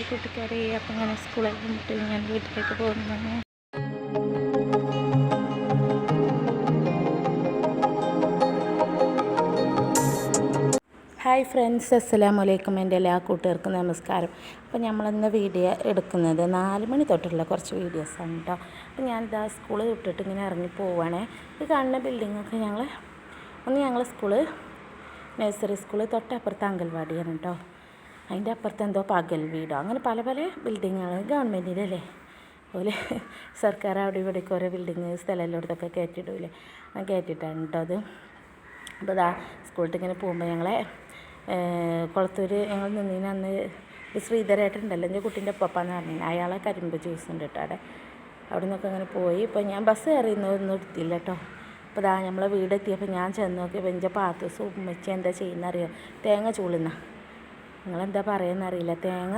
Hi കൂട്ടുകാരെ അപ്പം ഇങ്ങനെ സ്കൂളിൽ വിട്ട് ഞാൻ വീട്ടിലേക്ക് പോകുന്നു ഹായ് ഫ്രണ്ട്സ് അസ്സലാമു അലൈക്കും എന്റെ എല്ലാ കൂട്ടുകാർക്കും നമസ്കാരം. അപ്പോൾ നമ്മളിന്ന് വീഡിയോ എടുക്കുന്നത് നാല് മണി തൊട്ടുള്ള കുറച്ച് വീഡിയോസാണ് കേട്ടോ അപ്പോൾ ഞാനിതാ സ്കൂൾ വിട്ടിട്ട് ഇങ്ങനെ ഇറങ്ങി പോവുകയാണേ ഈ കാണുന്ന ബിൽഡിങ്ങൊക്കെ ഞങ്ങൾ ഒന്ന് ഞങ്ങൾ സ്കൂൾ നഴ്സറി സ്കൂൾ തൊട്ടപ്പുറത്ത് അംഗൻവാടിയാണ് കേട്ടോ അതിന്റെ അപ്പുറത്ത് എന്തോ പകൽ വീടോ? അങ്ങനെ പല പല ബിൽഡിങ്ങുകൾ ഗവൺമെന്റിന്റെ അല്ലേ അതുപോലെ സർക്കാർ അവിടെ ഇവിടേക്ക് ഓരോ ബിൽഡിങ് സ്ഥലമെല്ലായിടത്തൊക്കെ കയറ്റിയിടൂലേ ആ കയറ്റിയിട്ടാണ് കേട്ടോ അത്. അപ്പോൾ ഇതാ സ്കൂളിൽ ഇങ്ങനെ പോകുമ്പോൾ ഞങ്ങളെ കുളത്തൂർ ഞങ്ങൾ നിന്നീന് അന്ന് ശ്രീധരായിട്ടുണ്ടല്ലോ എന്റെ കുട്ടീന്റെ ഒപ്പപ്പാന്ന് പറഞ്ഞു അയാളെ കരിമ്പ് ജ്യൂസ് ഉണ്ട് കേട്ടോ അവിടെ. അവിടെ നിന്നൊക്കെ അങ്ങനെ പോയി. ഇപ്പോൾ ഞാൻ ബസ് കയറിയൊന്നും എടുത്തില്ല കേട്ടോ അപ്പോൾ ഇതാ നമ്മളെ വീടെത്തിയപ്പോൾ ഞാൻ ചെന്ന് നോക്കിയപ്പോൾ എന്റെ പാത്തൂസ് ഉമ്മച്ചി എന്താ ചെയ്യുന്ന അറിയോ തേങ്ങ ചൂളുന്ന. നിങ്ങളെന്താ പറയുന്നറിയില്ല. തേങ്ങ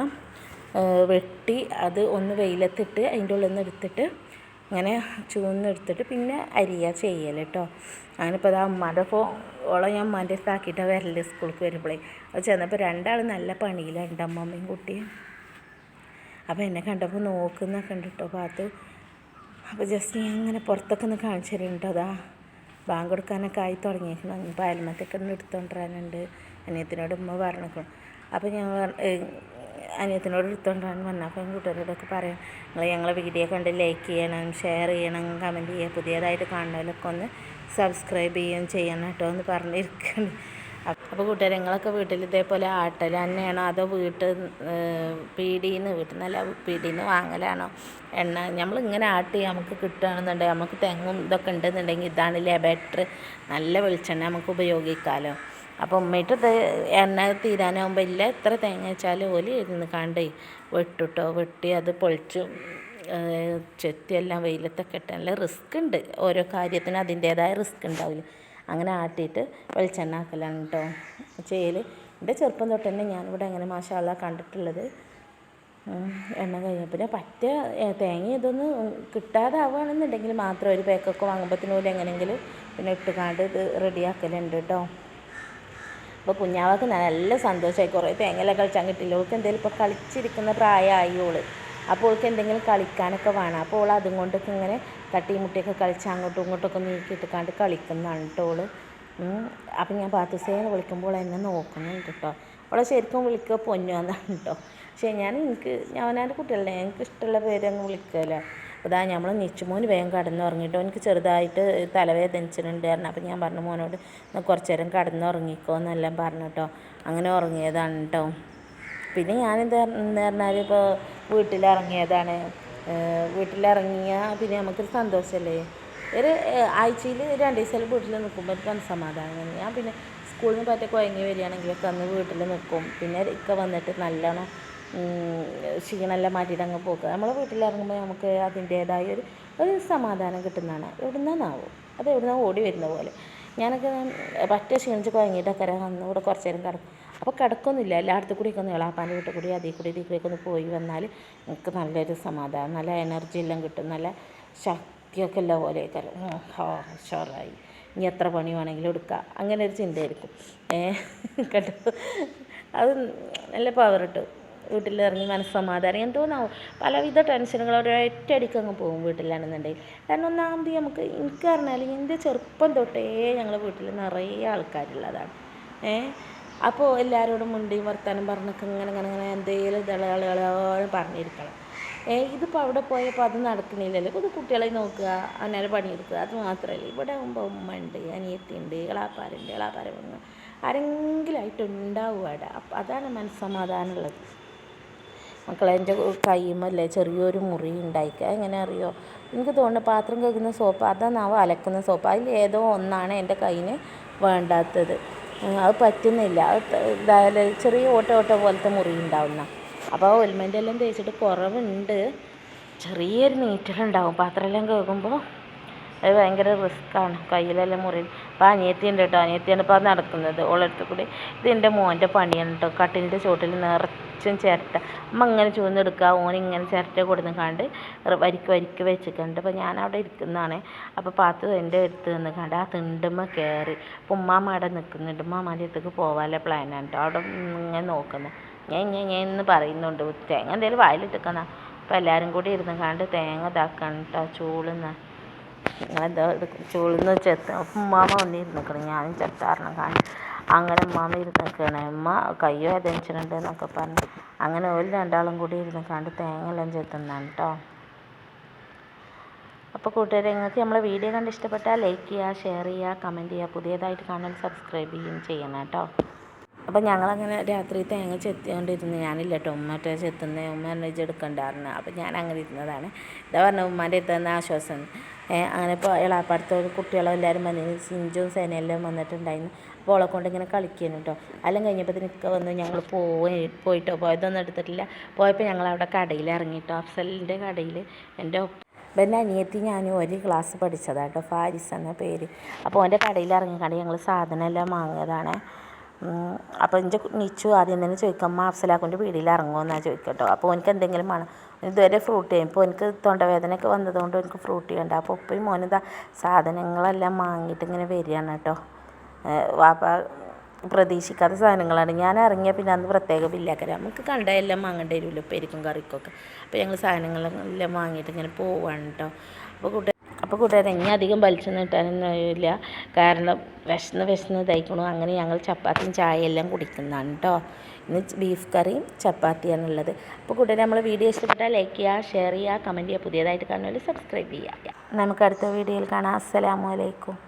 വെട്ടി അത് ഒന്ന് വെയിലത്തിട്ട് അതിന്റെ ഉള്ളിൽ നിന്ന് എടുത്തിട്ട് ഇങ്ങനെ ചൂന്നെടുത്തിട്ട് പിന്നെ അരിയ ചെയ്യൽ കേട്ടോ. അങ്ങനിപ്പോൾ അത് അമ്മയുടെ ഫോ ഓളെ ഞാൻ അമ്മേന്റെ അടുത്ത് വരൽ സ്കൂൾക്ക് വരുമ്പോഴേ അത് ചെന്നപ്പോൾ രണ്ടാൾ നല്ല പണിയിലുണ്ട് അമ്മമ്മയും കുട്ടിയും. അപ്പോൾ എന്നെ കണ്ടപ്പോൾ നോക്കുന്നൊക്കെ ഉണ്ട് കേട്ടോ പാത്തു. അപ്പോൾ ജസ്റ്റ് ഞാൻ ഇങ്ങനെ പുറത്തൊക്കെ ഒന്ന് കാണിച്ചു തരുന്നുണ്ട് അതാ ബാങ്ക് കൊടുക്കാനൊക്കെ ആയി തുടങ്ങിയിരിക്കണം അയൽമത്തൊക്കെ ഒന്ന് എടുത്തുകൊണ്ടിരാനുണ്ട് അനിയത്തിനോട് ഉമ്മ പറഞ്ഞേക്കണം. അപ്പോൾ ഞങ്ങൾ അനിയത്തിനോട് എടുത്തുകൊണ്ടാണ് വന്നത് അപ്പം കൂട്ടുകാരോടൊക്കെ പറയാം നിങ്ങൾ ഞങ്ങളെ വീഡിയോ കണ്ട് ലൈക്ക് ചെയ്യണം ഷെയർ ചെയ്യണം കമന്റ് ചെയ്യുക. പുതിയതായിട്ട് കാണുന്നവരൊക്കെ ഒന്ന് സബ്സ്ക്രൈബ് ചെയ്യുകയും ചെയ്യണം കേട്ടോ എന്ന് പറഞ്ഞിരിക്കുന്നത് അപ്പോൾ കൂട്ടുകാർ നിങ്ങളൊക്കെ വീട്ടിൽ ഇതേപോലെ ആട്ടൽ തന്നെയാണോ? അതോ വീട്ട് പീടിയിൽ വീട്ടിൽ നിന്നല്ല പീടിയിൽ നിന്ന് വാങ്ങലാണോ? എണ്ണ നമ്മളിങ്ങനെ ആട്ടി നമുക്ക് കിട്ടുകയാണെന്നുണ്ടെങ്കിൽ നമുക്ക് തെങ്ങും ഇതൊക്കെ ഉണ്ടെന്നുണ്ടെങ്കിൽ ഇതാണല്ലേ ബെറ്റർ നല്ല വെളിച്ചെണ്ണ നമുക്ക് ഉപയോഗിക്കാമല്ലോ അപ്പോൾ ഉമ്മയിട്ട് എണ്ണ തീരാനാകുമ്പോൾ ഇല്ല. എത്ര തേങ്ങ വെച്ചാൽ ഓൽ ഇരുന്ന് കണ്ടേ വെട്ടിട്ടോ. വെട്ടി അത് പൊളിച്ചു ചെത്തിയെല്ലാം വെയിലത്തൊക്കെ ഇട്ട് നല്ല റിസ്ക് ഉണ്ട്. ഓരോ കാര്യത്തിനും അതിന്റേതായ റിസ്ക് ഉണ്ടാവില്ല? അങ്ങനെ ആട്ടിയിട്ട് വെളിച്ചെണ്ണ ആക്കലാണ് കേട്ടോ ചെയ്യൽ എന്റെ ചെറുപ്പം തൊട്ട് തന്നെ ഞാനിവിടെ അങ്ങനെ മാഷാള കണ്ടിട്ടുള്ളത്. എണ്ണ കഴിഞ്ഞ പിന്നെ പറ്റ തേങ്ങ ഇതൊന്നും കിട്ടാതാവുകയാണെന്നുണ്ടെങ്കിൽ മാത്രം ഒരു പാക്കൊക്കെ വാങ്ങുമ്പോഴത്തേനും എങ്ങനെയെങ്കിലും പിന്നെ ഇട്ട് കാണ്ട് ഇത് റെഡിയാക്കലുണ്ട് കേട്ടോ അപ്പോൾ കുഞ്ഞാവക്ക് നല്ല സന്തോഷമായി. കുറേ തേങ്ങല കളിച്ചാൽ കിട്ടില്ല ഓൾക്ക് എന്തെങ്കിലും ഇപ്പോൾ കളിച്ചിരിക്കുന്ന പ്രായമായി ഓൾ. അപ്പോൾ ഓൾക്ക് എന്തെങ്കിലും കളിക്കാനൊക്കെ വേണം. അപ്പോൾ ഓൾ അതും കൊണ്ടൊക്കെ ഇങ്ങനെ തട്ടി മുട്ടിയൊക്കെ കളിച്ച് അങ്ങോട്ടും ഇങ്ങോട്ടൊക്കെ നീക്കിയിട്ട് കണ്ട് കളിക്കുന്നതാണ് കേട്ടോ ഓൾ. അപ്പം ഞാൻ പാത്തുസേനെ വിളിക്കുമ്പോൾ എന്നെ നോക്കുന്നുണ്ട് കേട്ടോ അവളെ ശരിക്കും വിളിക്കുക പൊന്നു എന്നാണ് കേട്ടോ പക്ഷേ ഞാൻ എനിക്ക് ഞാൻ എന്റെ കുട്ടികളെ എനിക്ക് ഇഷ്ടമുള്ള പേരൊന്നും വിളിക്കുകയല്ലോ അതാ നമ്മൾ നിച്ചുമോന് വേഗം കടന്നുറങ്ങിയിട്ട് എനിക്ക് ചെറുതായിട്ട് തലവേദനിച്ചിട്ടുണ്ടായിരുന്നു അപ്പോൾ അപ്പം ഞാൻ പറഞ്ഞു മോനോട് കുറച്ച് നേരം കടന്നുറങ്ങിക്കോ എന്നെല്ലാം പറഞ്ഞു കേട്ടോ അങ്ങനെ ഉറങ്ങിയതാണ് കേട്ടോ പിന്നെ ഞാനെന്താ പറഞ്ഞാൽ ഇപ്പോൾ വീട്ടിലിറങ്ങിയതാണ്. വീട്ടിലിറങ്ങിയാൽ പിന്നെ നമുക്ക് സന്തോഷമല്ലേ ഒരു ആഴ്ചയിൽ രണ്ട് ദിവസം വീട്ടിൽ നിൽക്കുമ്പോൾ ഒരു സമാധാനം. ഞാൻ പിന്നെ സ്കൂളിൽ നിന്ന് പറ്റ കുഴങ്ങി വരികയാണെങ്കിലൊക്കെ അന്ന് വീട്ടിൽ നിൽക്കും പിന്നെ ഇക്ക വന്നിട്ട് നല്ലോണം ക്ഷീണമെല്ലാം മാറ്റിയിട്ട് അങ്ങ് പോക്കുക നമ്മളെ വീട്ടിലിറങ്ങുമ്പോൾ നമുക്ക് അതിന്റേതായ ഒരു ഒരു സമാധാനം കിട്ടുന്നതാണ്. എവിടുന്നാവും അത് എവിടുന്ന ഓടി വരുന്ന പോലെ. ഞാനൊക്കെ പറ്റ ക്ഷീണിച്ച് കുഴങ്ങിയിട്ടൊക്കെ വന്നു ഇവിടെ കുറച്ച് നേരം കിടക്കും. അപ്പോൾ കിടക്കൊന്നുമില്ല. എല്ലായിടത്തും കൂടിയൊക്കെ ഒന്ന് ഇളാപ്പാന്റെ വീട്ടിൽ കൂടി അതിൽ കൂടി ഇതിൽ ഒന്ന് പോയി വന്നാൽ നമുക്ക് നല്ലൊരു സമാധാനം നല്ല എനർജി എല്ലാം കിട്ടും. നല്ല ശക്തിയൊക്കെ ഉള്ള പോലെ കരം ഹോ ഷോറായി ഇനി എത്ര പണി വേണമെങ്കിലും എടുക്കാം. അങ്ങനെ ഒരു ചിന്തയായിരിക്കും. ഏ കേട്ടോ അത് നല്ല പവർ കിട്ടും. വീട്ടിലിറങ്ങി മനസ്സമാധാനം. എന്തോന്നാവും പലവിധ ടെൻഷനുകൾ ഒരൊറ്റയടിക്ക് അങ്ങ് പോകും വീട്ടിലാണെന്നുണ്ടെങ്കിൽ. കാരണം ഒന്നാമത് നമുക്ക് എനിക്ക് പറഞ്ഞാൽ എന്റെ ചെറുപ്പം തൊട്ടേ ഞങ്ങൾ വീട്ടിൽ നിറയെ ആൾക്കാരുള്ളതാണ്. ഏ? അപ്പോൾ എല്ലാവരോടും മുണ്ടിയും വർത്താനം പറഞ്ഞൊക്കെ ഇങ്ങനെ ഇങ്ങനെ ഇങ്ങനെ എന്തെങ്കിലും ഇതളകളോളം പറഞ്ഞിരിക്കണം. ഏ? ഇതിപ്പോൾ അവിടെ പോയപ്പോൾ അത് നടക്കണില്ലല്ലോ. ഇത് കുട്ടികളെ നോക്കുക അങ്ങനെ പണിയെടുക്കുക. അത് മാത്രമല്ല ഇവിടെ ആകുമ്പോൾ ഉമ്മ ഉണ്ട് അനിയത്തിയുണ്ട് ഇളാപ്പാരുണ്ട് ഇളാപ്പാര ആരെങ്കിലും ആയിട്ട് ഉണ്ടാവുക അവിടെ അപ്പം അതാണ് മനസ്സമാധാനമുള്ളത് മക്കളെ എന്റെ കയ്യുമല്ലേ ചെറിയൊരു മുറി ഉണ്ടായിക്കുക എങ്ങനെ അറിയോ? എനിക്ക് തോന്നുന്നു പാത്രം കഴുകുന്ന സോപ്പ് അതാണാവോ അലക്കുന്ന സോപ്പ്. അതിൽ ഏതോ ഒന്നാണ് എന്റെ കയ്യിന് വേണ്ടാത്തത്. അത് പറ്റുന്നില്ല. അത് ചെറിയ ഓട്ട ഓട്ട പോലത്തെ മുറി ഉണ്ടാവുന്ന. അപ്പോൾ ആ എല്ലാം തേച്ചിട്ട് കുറവുണ്ട്. ചെറിയൊരു നീറ്റലുണ്ടാവും പാത്രമെല്ലാം കേൾക്കുമ്പോൾ അത് ഭയങ്കര റിസ്ക്കാണ് കയ്യിലെല്ലാം മുറി അപ്പോൾ അനിയത്തി ഉണ്ട് കേട്ടോ അനിയത്തിയാണ് ഇപ്പോൾ നടക്കുന്നത്. ഓളടുത്ത് കൂടി ഇത് എന്റെ മോന്റെ പണിയാണ് കേട്ടോ കട്ടിലിന്റെ ചോട്ടിൽ നിറച്ചും ചിരട്ട. അമ്മ ഇങ്ങനെ ചൂന്നെടുക്കുക ഓൻ ഇങ്ങനെ ചിരട്ട കൊടുന്ന് കണ്ട് വരിക്ക് വരിക്ക് വെച്ചിട്ടുണ്ട്. അപ്പോൾ ഞാൻ അവിടെ ഇരിക്കുന്നതാണ്. അപ്പോൾ പാത്തു എന്റെ അടുത്ത് നിന്ന് കണ്ട് ആ തിണ്ടുമ്മ കയറി. അപ്പോൾ അവിടെ നിൽക്കുന്നുണ്ട് ഉമ്മാമാന്റെ അടുത്തേക്ക് പോകാനുള്ള പ്ലാനാണ് കേട്ടോ അവിടെ ഇങ്ങനെ നോക്കുന്നത് ഞാൻ ഞാൻ ഞാൻ ഇന്ന് പറയുന്നുണ്ട്. തേങ്ങ എന്തെങ്കിലും വായിലിട്ടിക്കണം അപ്പോൾ എല്ലാവരും കൂടി ഇരുന്ന് കണ്ട് തേങ്ങ ഇതാക്കണം കേട്ടോ ചൂളുന്ന നിങ്ങളെന്താ ചൂളുന്ന ചെത്ത ഉമ്മാമ വന്നിരുന്നിക്കണം. ഞാനും ചെത്താറിന് കാണി അങ്ങനെ ഉമ്മാമ ഇരുന്ന് നിൽക്കണേ ഉമ്മ കയ്യോ വേദനിച്ചിട്ടുണ്ട് എന്നൊക്കെ പറഞ്ഞു. അങ്ങനെ ഒരു രണ്ടാളും കൂടി ഇരുന്ന് കണ്ട് തേങ്ങ എല്ലാം ചെത്തുന്നതാണ് കേട്ടോ അപ്പോൾ കൂട്ടുകാരെ നിങ്ങൾക്ക് നമ്മളെ വീഡിയോ കണ്ട് ഇഷ്ടപ്പെട്ടാൽ ലൈക്ക് ചെയ്യുക ഷെയർ ചെയ്യുക കമന്റ് ചെയ്യുക. പുതിയതായിട്ട് കാണാൻ സബ്സ്ക്രൈബ് ചെയ്യുകയും ചെയ്യണം കേട്ടോ അപ്പോൾ ഞങ്ങളങ്ങനെ രാത്രി തേങ്ങ ചെത്തിക്കൊണ്ടിരുന്നു ഞാനില്ല കേട്ടോ ഉമ്മ മറ്റേ ചെത്തുന്ന ഉമ്മ എന്നെ എടുക്കണ്ടായിരുന്നു അപ്പം ഞാൻ അങ്ങനെ ഇരുന്നതാണ്. ഇതാ പറഞ്ഞു ഉമ്മാന്റെ എത്തുന്ന ആശ്വാസം. അങ്ങനെ ഇപ്പോൾ ഇളാപ്പടുത്ത കുട്ടികളും എല്ലാവരും വന്നു സിഞ്ചും സേനയെല്ലാം വന്നിട്ടുണ്ടായിരുന്നു. അപ്പോൾ അവളെ കൊണ്ട് ഇങ്ങനെ കളിക്കുന്നു കേട്ടോ എല്ലാം കഴിഞ്ഞപ്പോൾ നിൽക്കുക വന്ന് ഞങ്ങൾ പോയി പോയിട്ടോ. പോയതൊന്നും എടുത്തിട്ടില്ല. പോയപ്പോൾ ഞങ്ങൾ അവിടെ കടയിൽ ഇറങ്ങിട്ടോ അഫ്സലിന്റെ കടയിൽ എന്റെ അപ്പം പിന്നെ അനിയത്തി ഞാൻ ഒരു ക്ലാസ് പഠിച്ചതാണ് കേട്ടോ ഫാരിസ് എന്ന പേര്. അപ്പോൾ എന്റെ കടയിൽ ഇറങ്ങിക്കാണ്ട് ഞങ്ങൾ സാധനം എല്ലാം വാങ്ങിയതാണ്. അപ്പോൾ എന്റെ നിച്ചു ആദ്യം തന്നെ ചോദിക്കും അമ്മ അഫ്സലാക്കുന്റെ പീടിയിൽ ഇറങ്ങുമെന്നാണ് ചോദിക്കട്ടോ. അപ്പോൾ എനിക്ക് എന്തെങ്കിലും വേണം. ഇതുവരെ ഫ്രൂട്ട് ചെയ്യും. ഇപ്പോൾ എനിക്ക് തൊണ്ടവേദനയൊക്കെ വന്നതുകൊണ്ട് എനിക്ക് ഫ്രൂട്ട് ചെയ്യണ്ട. അപ്പോൾ ഉപ്പയും മോനും ഇതാ സാധനങ്ങളെല്ലാം വാങ്ങിയിട്ട് ഇങ്ങനെ വരികയാണ് കേട്ടോ. വാപ്പ പ്രതീക്ഷിക്കാത്ത സാധനങ്ങളാണ്. ഞാൻ ഇറങ്ങിയ പിന്നെ അന്ന് പ്രത്യേക ബില്ലാക്കര നമുക്ക് കണ്ട എല്ലാം വാങ്ങേണ്ടി വരുമല്ലോ പെരിക്കും കറിക്കൊക്കെ. അപ്പോൾ ഞങ്ങൾ സാധനങ്ങളെല്ലാം വാങ്ങിയിട്ട് ഇങ്ങനെ പോവാണ് കേട്ടോ. അപ്പോൾ കൂട്ടുകാർ അപ്പോൾ കൂട്ടുകാരെ ഇനി അധികം വലിച്ചൊന്നും ഇട്ടാനൊന്നുമില്ല കാരണം വിശന്ന് വിശന്ന് തയ്ക്കണു അങ്ങനെ ഞങ്ങൾ ചപ്പാത്തിയും ചായ എല്ലാം കുടിക്കുന്നതാണ് കേട്ടോ ഇന്ന് ബീഫ് കറിയും ചപ്പാത്തിയാണുള്ളത് അപ്പോൾ കൂട്ടുകാരെ നമ്മൾ വീഡിയോ ഇഷ്ടപ്പെട്ടാൽ ലൈക്ക് ചെയ്യുക ഷെയർ ചെയ്യുക കമന്റ് ചെയ്യുക പുതിയതായിട്ട് കാണുന്നവർ സബ്സ്ക്രൈബ് ചെയ്യുക നമുക്ക് അടുത്ത വീഡിയോയിൽ കാണാം. അസ്സലാമു അലൈക്കും.